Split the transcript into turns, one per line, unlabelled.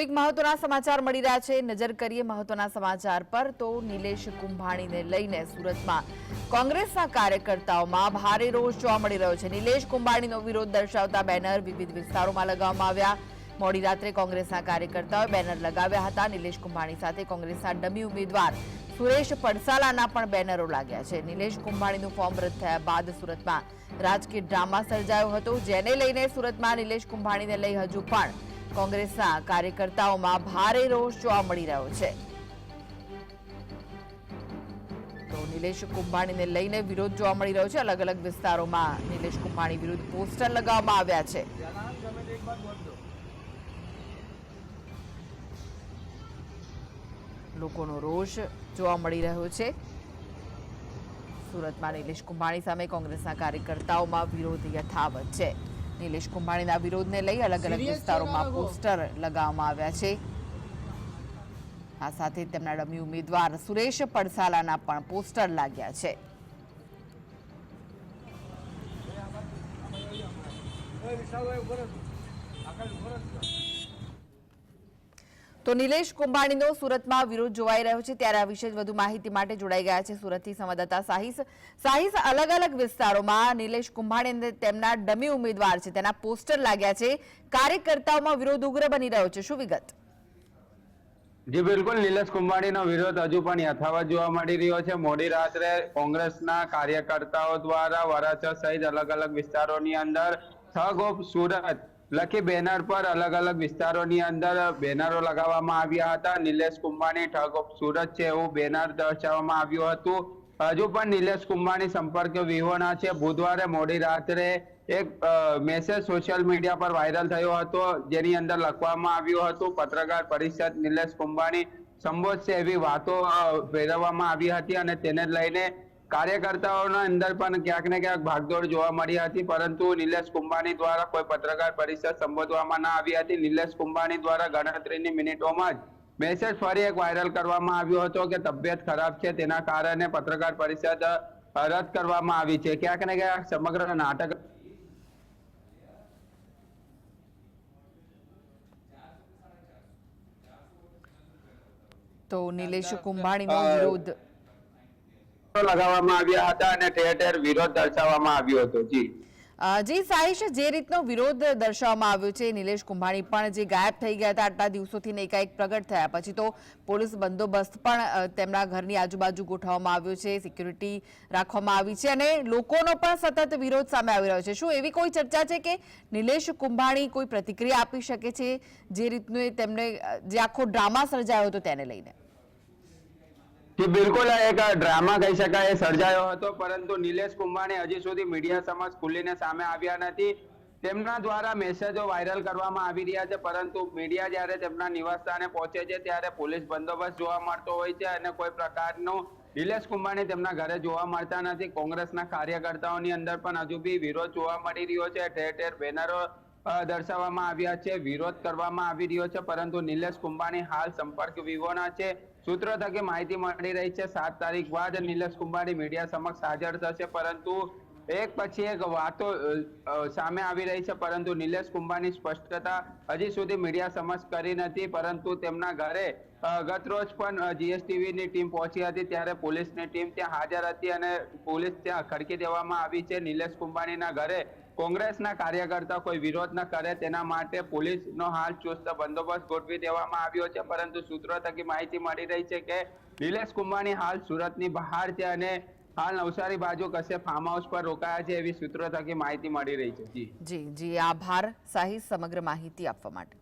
એક મહત્વના સમાચાર મળી રહ્યા છે. નજર કરીએ મહત્વના સમાચાર પર તો નિલેશ કુંભાણીને લઈને સુરતમાં કોંગ્રેસના કાર્યકર્તાઓમાં ભારે રોષ જોવા મળી રહ્યો છે. નિલેશ કુંભાણીનો વિરોધ દર્શાવતા બેનર વિવિધ વિસ્તારોમાં લગાવવામાં આવ્યા. મોડી રાત્રે કોંગ્રેસના કાર્યકર્તાઓએ બેનર લગાવ્યા હતા. નિલેશ કુંભાણી સાથે કોંગ્રેસના ડમી ઉમેદવાર સુરેશ પડસાલાના પણ બેનરો લાગ્યા છે. નિલેશ કુંભાણીનું ફોર્મ રદ થયા બાદ સુરતમાં રાજકીય ડ્રામા સર્જાયો હતો. જેને લઈને સુરતમાં નિલેશ કુંભાણીને લઈ હજુ પણ કોંગ્રેસના કાર્યકર્તાઓમાં ભારે રોષ જોવા મળી રહ્યો છે. તો નિલેશ કુંભાણીને લઈને વિરોધ જોવા મળી રહ્યો છે. અલગ અલગ વિસ્તારોમાં નિલેશ કુંભાણી વિરુદ્ધ પોસ્ટર લગાવવામાં આવ્યા છે. લોકોનો રોષ જોવા મળી રહ્યો છે. સુરતમાં નિલેશ કુંભાણી સામે કોંગ્રેસના કાર્યકર્તાઓમાં વિરોધ યથાવત છે. નિલેશ કુંભાણીના વિરોધને લઈ અલગ અલગ વિસ્તારોમાં પોસ્ટર લગાવવામાં આવ્યા છે. આ સાથે તેમના ડમી ઉમેદવાર સુરેશ પડસાલાના પણ પોસ્ટર લાગ્યા છે. તો નિલેશ કુંભાણીનો સુરતમાં વિરોધ જોવાઈ રહ્યો છે. ત્યારે આ વિશે વધુ માહિતી માટે જોડાઈ ગયા છે સુરતથી સંવાદદાતા સાહિસ. સાહિસ, અલગ અલગ વિસ્તારોમાં નિલેશ કુંભાણી અને તેમના ડમી ઉમેદવાર છે. તેના પોસ્ટર લાગ્યા છે. કાર્યકર્તાઓમાં વિરોધ ઉગ્ર બની રહ્યો છે. શું વિગત?
જી, બિલકુલ. નિલેશ કુંભાણીનો વિરોધ હજુ પણ યથાવત જોવા મળી રહ્યો છે. મોડી રાત્રે કોંગ્રેસના કાર્યકર્તાઓ દ્વારા વરાછા સહિત અલગ અલગ વિસ્તારોની અંદર થગ ઓફ સુરત લખી બેનર પર અલગ અલગ વિસ્તારોની અંદર બેનરો લગાવવામાં આવ્યા હતા. નિલેશ કુંભાણી ઠગ ઓફ સુરત છે એવું બેનર દર્શાવવામાં આવ્યું હતું. હજુ પણ નિલેશ કુંભાણી સંપર્ક વિહોણા છે. બુધવારે મોડી રાત્રે એક મેસેજ સોશિયલ મીડિયા પર વાયરલ થયો હતો, જેની અંદર લખવામાં આવ્યું હતું, પત્રકાર પરિષદ નિલેશ કુંભાણી સંબોધશે એવી વાતો ફેરવવામાં આવી હતી અને તેને લઈને કાર્યકર્તાઓના અંદર પણ ક્યાંક ને ક્યાંક ભાગદોડ જોવા મળી હતી પરંતુ નિલેશ કુંભાણી દ્વારા કોઈ પત્રકાર પરિષદ સંબોધવામાં ના આવી હતી. નિલેશ કુંભાણી દ્વારા ગણતરીની મિનિટોમાં જ મેસેજ ફરી એક વાયરલ કરવામાં આવ્યો હતો કે તબિયત ખરાબ છે તેના કારણે પત્રકાર પરિષદ રદ કરવામાં આવી છે. ક્યાંક ને ક્યાંક સમગ્ર નાટક
તો નિલેશ કુંભાણીનો વિરોધ
લગાવવામાં આવ્યા હતા અને ઠેર ઠેર વિરોધ દર્શાવવામાં આવ્યો હતો. જી.
જી, સાહિશ, જે રીતનો વિરોધ દર્શાવવામાં આવ્યો છે, નિલેશ કુંભાણી પણ જે ગાયબ થઈ ગયા હતા આટલા દિવસોથી ને એકાએક પ્રગટ થયા. પછી તો પોલીસ બંદોબસ્ત પણ તેમના ઘરની આજુબાજુ ગોઠવવામાં આવ્યો છે, સિક્યુરિટી રાખવામાં આવી છે અને લોકોનો પણ સતત વિરોધ સામે આવી રહ્યો છે. શું એવી કોઈ ચર્ચા છે કે નિલેશ કુંભાણી કોઈ પ્રતિક્રિયા આપી શકે છે? જે રીતનું તેમને જે આખો ડ્રામા સર્જાયો હતો તેને લઈને.
જી બિલકુલ એક ડ્રામા કહી શકાય, એ સર્જાયો હતો, પરંતુ નિલેશ કુંભાણી હજી સુધી મીડિયા સમક્ષ ખુલીને સામે આવ્યા નથી. તેમના દ્વારા મેસેજો વાયરલ કરવામાં આવી રહ્યા છે, પરંતુ મીડિયા જ્યારે તેમના નિવાસસ્થાને પહોંચે છે, ત્યારે પોલીસ બંદોબસ્ત જોવા મળતો હોય છે અને કોઈ પ્રકારનો નિલેશ કુંભાણી તેમના ઘરે જોવા મળતા નથી. કોંગ્રેસના કાર્યકર્તાઓની અંદર પણ હજુ બી વિરોધ જોવા મળી રહ્યો છે. ઠેર ઠેર બેનરો દર્શાવવામાં આવ્યા છે, વિરોધ કરવામાં આવી રહ્યો છે, પરંતુ નિલેશ કુંભાણી હાલ સંપર્ક વિહોણા છે. સૂત્રો થકી માહિતી મળી રહી છે. સાત તારીખ બાદ નિલેશ કુંભાણી મીડિયા સમક્ષ હાજર થશે. પરંતુ એક પછી એક વાતો સામે આવી રહી છે. પરંતુ નિલેશ કુંભાણી સ્પષ્ટતા હજી સુધી મીડિયા સમક્ષ કરી નથી. પરંતુ તેમના ઘરે ગત રોજ પણ જીએસટીવી ની ટીમ પહોંચી હતી. ત્યારે પોલીસની ટીમ ત્યાં હાજર હતી અને પોલીસ ત્યાં ખડકી દેવામાં આવી છે. નિલેશ કુંભાણીના ઘરે કોંગ્રેસના કાર્યકર્તા કોઈ વિરોધ ન કરે તેના માટે પોલીસનો હાલ ચુસ્ત બંદોબસ્ત ગોઠવી દેવામાં આવ્યો છે. પરંતુ સૂત્રો થકી માહિતી મળી રહી છે કે નિલેશ કુંભાણી હાલ સુરતની બહાર છે અને હાલ નવસારી બાજુ કશે ફાર્મ હાઉસ પર રોકાયા છે એવી સૂત્રો થકી માહિતી મળી રહી છે. જી.
જી જી. આભાર. સાહિસ સમગ્ર માહિતી આપવા માટે.